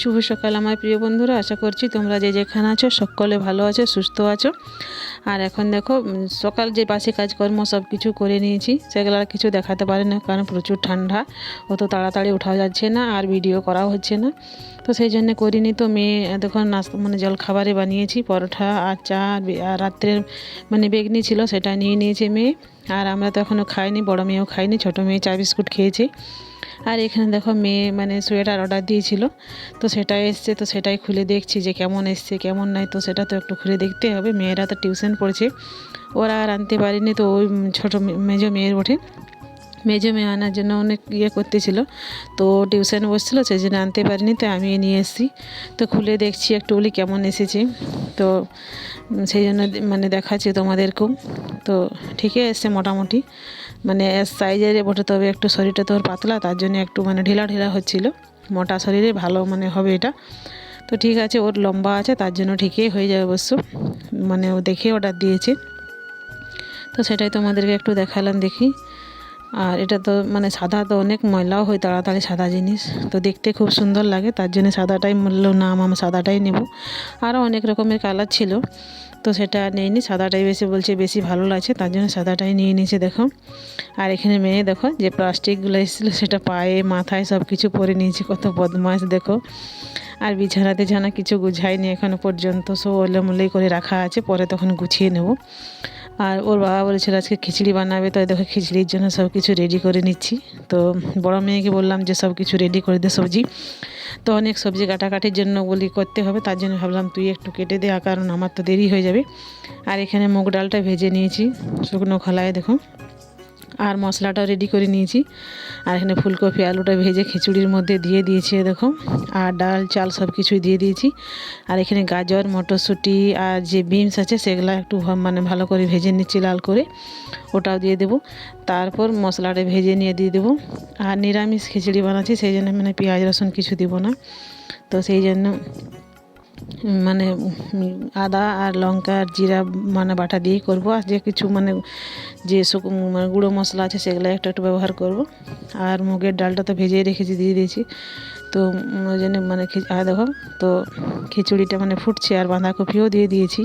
শুভ সকাল আমার প্রিয় বন্ধুরা, আশা করছি তোমরা যে যেখানে আছো সকলে ভালো আছো, সুস্থ আছো। আর এখন দেখো সকাল যে বাসি কাজকর্ম সব কিছু করে নিয়েছি, সেগুলো আর কিছু দেখাতে পারে না, কারণ প্রচুর ঠান্ডা, অত তাড়াতাড়ি ওঠা যাচ্ছে না, আর ভিডিও করাও হচ্ছে না। তো সেই জন্য করিনি, তো মেয়ে এতক্ষণ নাস্তা মানে জল খাবারে বানিয়েছি পরোঠা আর চা, আর রাত্রের মানে বেগনি ছিল, সেটা নিয়ে নিয়েছে মেয়ে। আর আমরা তো এখনও খাইনি, বড় মেয়েও খাইনি, ছোটো মেয়ে চা বিস্কুট খেয়েছে। আর এখানে দেখো মেয়ে মানে সোয়েটার অর্ডার দিয়েছিল। তো সেটা এসছে, তো সেটাই খুলে দেখছি যে কেমন এসছে, কেমন নাই, তো সেটা তো একটু খুলে দেখতে হবে। মেয়েরা তো টিউশন পড়ছে, ওরা আর আনতে পারেনি, তো ওই ছোটো মেজো মেয়ের ওঠে মেজো মেয়ে আনার জন্য অনেক ইয়ে করতেছিল। তো টিউশন বসছিলো, সেই জন্য আনতে পারিনি তো আমি নিয়ে এসেছি। তো খুলে দেখছি একটু বলি কেমন এসেছে। তো সেই জন্য মানে দেখাচ্ছি তোমাদেরকেও। তো ঠিকই এসছে মোটামুটি। মানে সাইজের বটে, তবে একটু শরীরটা তোর পাতলা, তার জন্য একটু মানে ঢিলা ঢিলা হচ্ছিল। মোটা শরীরে ভালো মানে হবে এটা। তো ঠিক আছে, ওর লম্বা আছে, তার জন্য ঠিকই হয়ে যাবে অবশ্য। মানে ও দেখে অর্ডার দিয়েছে। তো সেটাই তোমাদেরকে একটু দেখালাম দেখি। আর এটা তো মানে সাদা তো অনেক ময়লাও হয় তাড়াতাড়ি সাদা জিনিস। তো দেখতে খুব সুন্দর লাগে, তার জন্য সাদাটাই বলল না, আমি সাদাটাই নেব। আরও অনেক রকমের কালার ছিল, তো সেটা আর নেইনি, সাদাটাই বেশি বলছে, বেশি ভালো লাগছে, তার জন্য সাদাটাই নিয়ে নিয়েছে, দেখো। আর এখানে মেয়ে, দেখো, যে প্লাস্টিকগুলো এসেছিল, সেটা পায়ে, মাথায় সব কিছু পরে নিয়েছে, কত বদমাস দেখো। আর বিছানাতে জানা কিছু গুছাইনি এখনও পর্যন্ত সব ওলেমুলেই করে রাখা আছে, পরে তখন গুছিয়ে নেব। আর ওর বাবা বলেছিল আজকে খিচড়ি বানাবে, তাই দেখো খিচড়ির জন্য সব কিছু রেডি করে নিচ্ছি। তো বড় মেয়েকে বললাম যে, সব কিছু রেডি করে দে সবজি। তো অনেক সবজি কাটাকাটির জন্য বলি করতে হবে, তার জন্য ভাবলাম তুই একটু কেটে দে কারণ আমার তো দেরি হয়ে যাবে। আর এখানে মুগ ডালটা ভেজে নিয়েছি, শুকনো খোলায় দেখো। আর মশলাটাও রেডি করে নিয়েছি। আর এখানে ফুলকপি, আলুটা ভেজে খিচুড়ির মধ্যে দিয়ে দিয়েছি দেখো। আর ডাল, চাল সব কিছুই দিয়ে দিয়েছি। আর এখানে গাজর, মটরশুঁটি আর যে বিনস আছে সেগুলো একটু মানে ভালো করে ভেজে নিচ্ছি লাল করে। ওটাও দিয়ে দেবো। তারপর মশলাটা ভেজে নিয়ে দিয়ে দেবো। আর নিরামিষ খিচুড়ি বানাচ্ছি, সেই জন্য মানে পেঁয়াজ, রসুন কিছু দিব না। তো সেই জন্য মানে আদা আর লঙ্কা আর জিরা মানে বাটা দিয়েই করব। আর যে কিছু মানে যে মানে গুঁড়ো মশলা আছে সেগুলো একটু একটু ব্যবহার করব। আর মুগের ডালটা তো ভেজেই রেখেছি, দিয়ে দিয়েছি। তো ওই জন্য মানে আর দেখো, তো খিচুড়িটা মানে ফুটছে আর বাঁধাকপিও দিয়ে দিয়েছি।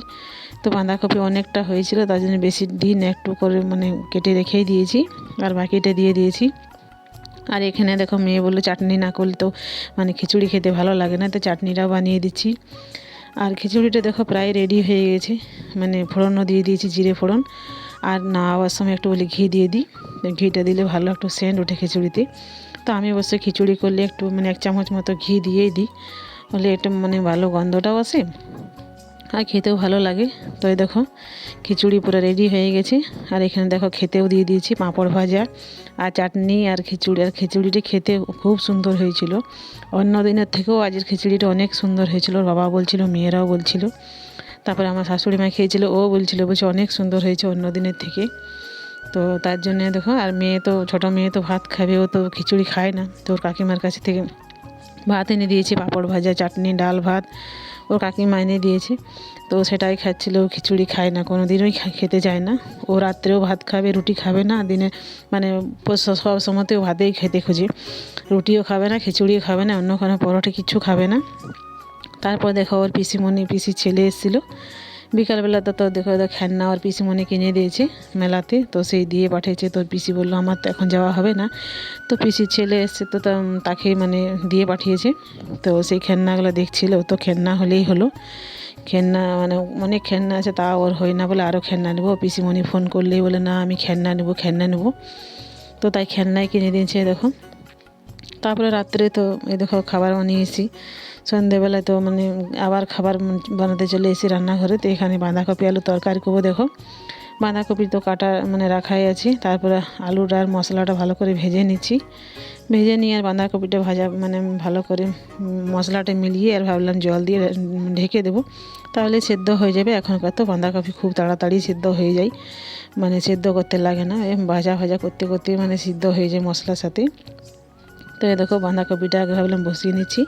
তো বাঁধাকপি অনেকটা হয়েছিল, তার জন্য বেশি দিন একটু করে মানে কেটে রেখেই দিয়েছি আর বাকিটা দিয়ে দিয়েছি। আর এখানে দেখো মেয়ে বলল চাটনি না করলে তো মানে খিচুড়ি খেতে ভালো লাগে না, তো চাটনিটাও বানিয়ে দিচ্ছি। আর খিচুড়িটা দেখো প্রায় রেডি হয়ে গেছে মানে ফোড়নও দিয়ে দিয়েছি, জিরে ফোড়ন। আর না আওয়ার সময় একটু বলি ঘি দিয়ে দিই। ঘিটা দিলে ভালো একটু সেন্ট ওঠে খিচুড়িতে। তো আমি অবশ্য খিচুড়ি করলে একটু মানে এক চামচ মতো ঘি দিয়েই দিই। বলে একটু মানে ভালো গন্ধটাও আসে আর খেতেও ভালো লাগে। তো এই দেখো, খিচুড়ি পুরো রেডি হয়ে গেছে। আর এখানে দেখো খেতেও দিয়ে দিয়েছি পাঁপড় ভাজা আর চাটনি আর খিচুড়ি। আর খিচুড়িটি খেতে খুব সুন্দর হয়েছিল। অন্য দিনের থেকেও আজকের খিচুড়িটা অনেক সুন্দর হয়েছিল। বাবা বলছিল, মেয়েরাও বলছিল। তারপরে আমার শাশুড়ি মা খেয়েছিল, ও বলছিল বলছে অনেক সুন্দর হয়েছে অন্য দিনের থেকে। তো তার জন্য দেখো, আর মেয়ে তো, ছোটো মেয়ে তো ভাত খাবে, ও তো খিচুড়ি খায় না। তো ওর কাকিমার কাছে থেকে ভাত এনে দিয়েছে, পাঁপড় ভাজা, চাটনি, ডাল, ভাত, ওর কাকিমা এনে দিয়েছে। তো সেটাই খাচ্ছিল, ও খিচুড়ি খায় না কোনো দিনই খেতে যায় না। ও রাত্রেও ভাত খাবে, রুটি খাবে না, দিনে মানে সব সময়তেও ভাতেই খেতে খুঁজে। রুটিও খাবে না, খিচুড়িও খাবে না, অন্য কোনো পরোটা কিচ্ছু খাবে না। তারপর দেখো ওর পিসিমণি, পিসির ছেলে এসেছিল। বিকালবেলা তো তো দেখো খেলনা ওর পিসিমণি কিনে দিয়েছে মেলাতে, তো সেই দিয়ে পাঠিয়েছে। তোর পিসি বলল, আমার তো এখন যাওয়া হবে না। তো পিসির ছেলে এসছে তো, তাকে মানে দিয়ে পাঠিয়েছে। তো সেই খেলনাগুলো দেখছিল, তো খেলনা হলেই হলো। খেলনা মানে অনেক খেলনা আছে, তা ওর হয় না বলে আরও খেলনা নেব। পিসিমণি ফোন করলেই বলে, না, আমি খেলনা নেব খেলনা নেব। তো তাই খেলনাই কিনে দিয়েছে, দেখো। তারপরে রাত্রে তো, এই দেখো খাবার বানিয়েছি। সন্ধেবেলায় তো মানে আবার খাবার বানাতে চলে এসেছি রান্নাঘরে। তো এখানে বাঁধাকপি আলু তরকারি করব, দেখো। বাঁধাকপি তো কাটা মানে রাখাই আছে। তারপরে আলুটা আর মশলাটা ভালো করে ভেজে নিচ্ছি। ভেজে নিয়ে আর বাঁধাকপিটা ভাজা মানে ভালো করে মশলাটা মিলিয়ে আর ভাবলাম জল দিয়ে ঢেকে দেবো। তাহলে সেদ্ধ হয়ে যাবে। এখনকার তো বাঁধাকপি খুব তাড়াতাড়ি সেদ্ধ হয়ে যায়। মানে সেদ্ধ করতে লাগে না। ভাজা ভাজা করতে করতে মানে সিদ্ধ হয়ে যায় মশলার সাথে। তো এই দেখো বাঁধাকপিটা আগে ভাবলাম বসিয়ে নিচ্ছি।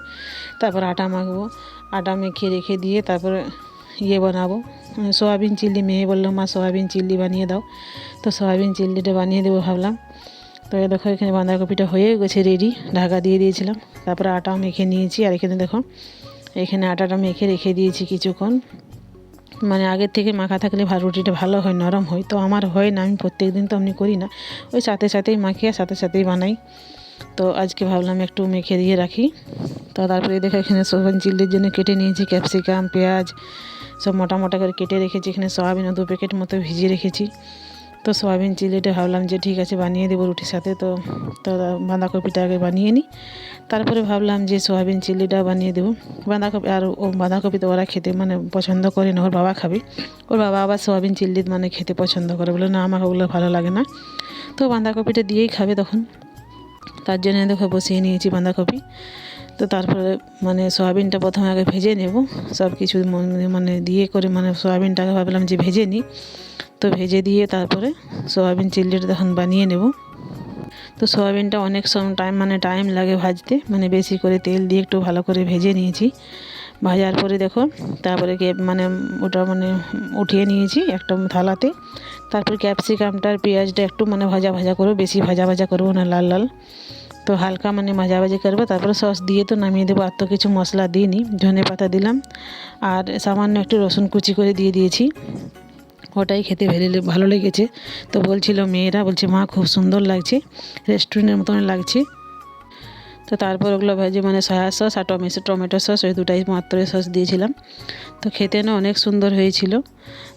তারপর আটা মাখবো। আটা মেখে রেখে দিয়ে তারপরে ইয়ে বানাবো। উম, সয়াবিন চিল্লি মেয়ে বলল মা সয়াবিন চিল্লি বানিয়ে দাও। তো সয়াবিন চিল্লিটা বানিয়ে দেবো ভাবলাম। তো এ দেখো এখানে বাঁধাকপিটা হয়ে গেছে রেডি ঢাকা দিয়ে দিয়েছিলাম। তারপরে আটা মেখে নিয়েছি। আর এখানে দেখো এখানে আটাটা মেখে রেখে দিয়েছি কিছুক্ষণ। মানে আগের থেকে মাখা থাকলে ভালো রুটিটা ভালো হয় নরম হয়। তো আমার হয় না আমি প্রত্যেক দিন তো আমি করি না। ওই সাথে সাথেই মাখিয়ে সাথে সাথেই বানাই। তো আজকে ভাবলাম একটু মেখে দিয়ে রাখি। তো তারপরে দেখো এখানে সোয়াবিন চিল্লির জন্য কেটে নিয়েছি ক্যাপসিকাম, পেঁয়াজ, সব মোটা মোটা করে কেটে রেখেছি। এখানে সয়াবিনও দু প্যাকেট মতো ভিজিয়ে রেখেছি। তো সয়াবিন চিলিটা ভাবলাম যে ঠিক আছে বানিয়ে দেবো রুটির সাথে। তো তো বাঁধাকপিটা আগে বানিয়ে নিই। তারপরে ভাবলাম যে সয়াবিন চিলিটা বানিয়ে দেবো। বাঁধাকপি আর ও বাঁধাকপি তো ওরা খেতে মানে পছন্দ করে না, ওর বাবা খাবে। ওর বাবা আবার সয়াবিন চিল্লি মানে খেতে পছন্দ করে। বলে না, আমাকে ওগুলো ভালো লাগে না। তো বাঁধাকপিটা দিয়েই খাবে তখন। তার জন্য দেখো বসিয়ে নিয়েছি বাঁধাকপি। তো তারপরে মানে সয়াবিনটা প্রথমে আগে ভেজে নেব। সব কিছু মানে দিয়ে করে মানে সয়াবিনটাকে ভাবলাম যে ভেজে নিই। তো ভেজে দিয়ে তারপরে সয়াবিন চিল্লিটা তখন বানিয়ে নেব। তো সয়াবিনটা অনেক সময় টাইম মানে টাইম লাগে ভাজতে। মানে বেশি করে তেল দিয়ে একটু ভালো করে ভেজে নিয়েছি। ভাজার পরে দেখো, তারপরে মানে ওটা মানে উঠিয়ে নিয়েছি একটা থালাতে। তারপর ক্যাপসিকামটা আর পেঁয়াজটা একটু মানে ভাজা ভাজা করব, বেশি ভাজা ভাজা করব না, লাল লাল। তো হালকা মানে ভাজাভাজি করব, তারপরে সস দিয়ে তো নামিয়ে দেবো, আর তো কিছু মশলা দিইনি, ধনে পাতা দিলাম। আর সামান্য একটু রসুন কুচি করে দিয়ে দিয়েছি। ওটাই খেতে ভেলে ভালো লেগেছে। তো বলছিল মেয়েরা, বলছে, মা, খুব সুন্দর লাগছে। রেস্টুরেন্টের মতন লাগছে। তো তারপর ওগুলো ভেজে মানে সয়া সস আর টমেটো টমেটো সস, ওই দুটাই মাত্র সস দিয়েছিলাম। তো খেতে না অনেক সুন্দর হয়েছিল।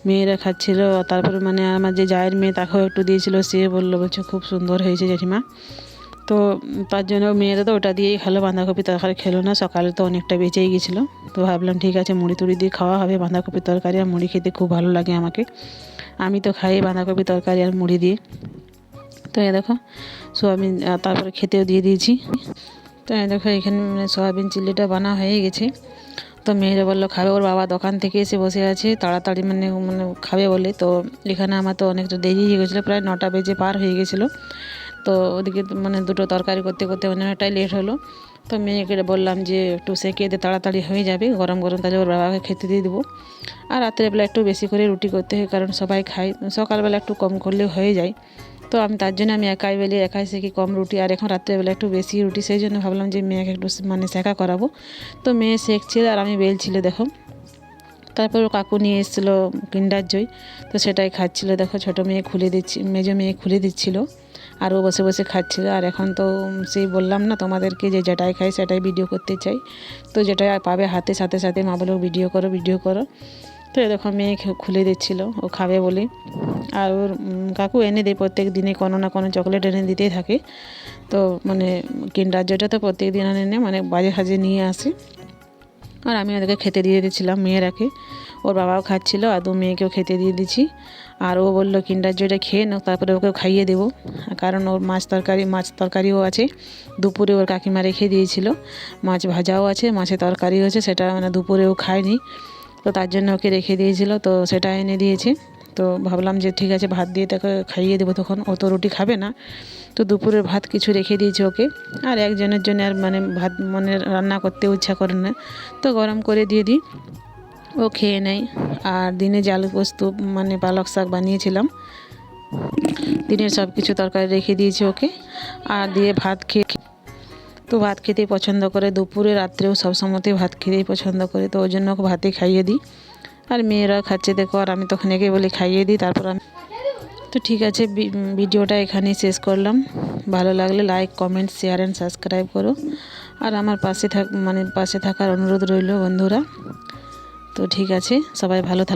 মেয়েরা খাচ্ছিল, তারপর মানে আমার যে জায়ের মেয়ে তাকেও একটু দিয়েছিল, সে বলল, বলছে, খুব সুন্দর হয়েছে জেঠিমা। তো তার জন্য মেয়েরা তো ওটা দিয়েই খেলো, বাঁধাকপি তরকারি খেলো না, সকালে তো অনেকটা বেঁচেই গেছিল। তো ভাবলাম, ঠিক আছে, মুড়ি টুড়ি দিয়ে খাওয়া হবে, বাঁধাকপি তরকারি আর মুড়ি খেতে খুব ভালো লাগে আমাকে। আমি তো খাই বাঁধাকপি তরকারি আর মুড়ি দিয়ে। তো এ দেখো, সোয়াবিন তারপরে খেতেও দিয়ে দিয়েছি। তো দেখো এখানে মানে সোয়াবিন চিল্লিটা বানা হয়ে গেছে। তো মেয়েরা বলল, খাবে ওর বাবা? দোকান থেকে এসে বসে আছে, তাড়াতাড়ি মানে মানে খাবে বলে। তো এখানে আমার তো অনেকটা দেরি হয়ে গেছিল, প্রায় নটা বেজে পার হয়ে গেছিল। তো ওদিকে মানে দুটো তরকারি করতে করতে অনেকটাই লেট হলো। তো মেয়েকে বললাম যে, একটু সেকে দিয়ে তাড়াতাড়ি হয়ে যাবে, গরম গরম তাহলে ওর বাবাকে খেতে দিয়ে দেবো। আর রাত্রেবেলা একটু বেশি করে রুটি করতে হয়, কারণ সবাই খায়। সকালবেলা একটু কম করলে হয়ে যায়। তো আমি তার জন্য আমি একাই বেলি, একাই সেকি কম রুটি? আর এখন রাত্রেবেলা একটু বেশি রুটি, সেই জন্য ভাবলাম যে মেয়েকে একটু মানে শেখা করাবো। তো মেয়ে শেখছিল আর আমি বেলছিল দেখো। তারপর কাকু নিয়ে এসেছিল কিন্ডার জয় তো সেটাই খাচ্ছিলো। দেখো, ছোটো মেয়ে খুলে দিচ্ছি, মেজো মেয়ে খুলে দিচ্ছিল আর ও বসে বসে খাচ্ছিল। আর এখন তো সেই বললাম না তোমাদেরকে যে যেটাই খাই সেটাই ভিডিও করতে চাই। তো যেটা পাবে হাতে, সাথে সাথে মা বলো ভিডিও করো ভিডিও করো। তো এরকম মেয়ে খুলে দিচ্ছিল, ও খাবে বলে। আর ওর কাকু এনে দেয় প্রত্যেক দিনে কোনো না কোনো চকলেট এনে দিতেই থাকে। তো মানে কিন্ডার্যটা তো প্রত্যেক দিন এনে মানে বাজে সাজে নিয়ে আসে। আর আমি ওদেরকে খেতে দিয়ে দিয়েছিলাম, মেয়েরাকে। ওর বাবাও খাচ্ছিল, আর দু মেয়েকেও খেতে দিয়ে দিচ্ছি আর ও বলল কিন্ডার জয়টা খেয়ে নাও, তারপরে ওকে খাইয়ে দেবো। কারণ ওর মাছ তরকারি, মাছ তরকারিও আছে। দুপুরে ওর কাকিমা রেখে দিয়েছিল। মাছ ভাজাও আছে, মাছের তরকারিও আছে সেটা মানে দুপুরেও খায়নি। তো তার জন্য ওকে রেখে দিয়েছিল, তো সেটা এনে দিয়েছে। তো ভাবলাম যে ঠিক আছে, ভাত দিয়ে তাকে খাইয়ে দেবো তখন, ও তো রুটি খাবে না। তো দুপুরের ভাত কিছু রেখে দিয়েছি ওকে। আর একজনের জন্য আর মানে ভাত মানে রান্না করতে ইচ্ছা করে না। তো গরম করে দিয়ে দিই, ও খেয়ে নেয়। আর দিনে জাল পোস্ত মানে পালক শাক বানিয়েছিলাম, দিনের সব কিছু তরকারি রেখে দিয়েছি ওকে। আর দিয়ে ভাত খেয়ে তো ভাত খেতেই পছন্দ করে। দুপুরে, রাত্রেও সব সময়তেই ভাত খেতেই পছন্দ করে। তো ওই জন্য ওকে ভাতে খাইয়ে দিই। আর মেয়েরা খাচ্ছে, দেখো, আর আমি তখন একে বলি খাইয়ে দিই, তারপর আমি তো ঠিক আছে ভিডিওটা এখানেই শেষ করলাম। ভালো লাগলে like comment share and subscribe করো। আর আমার পাশে থাক মানে পাশে থাকার অনুরোধ রইল বন্ধুরা। তো ঠিক আছে, সবাই ভালো থাক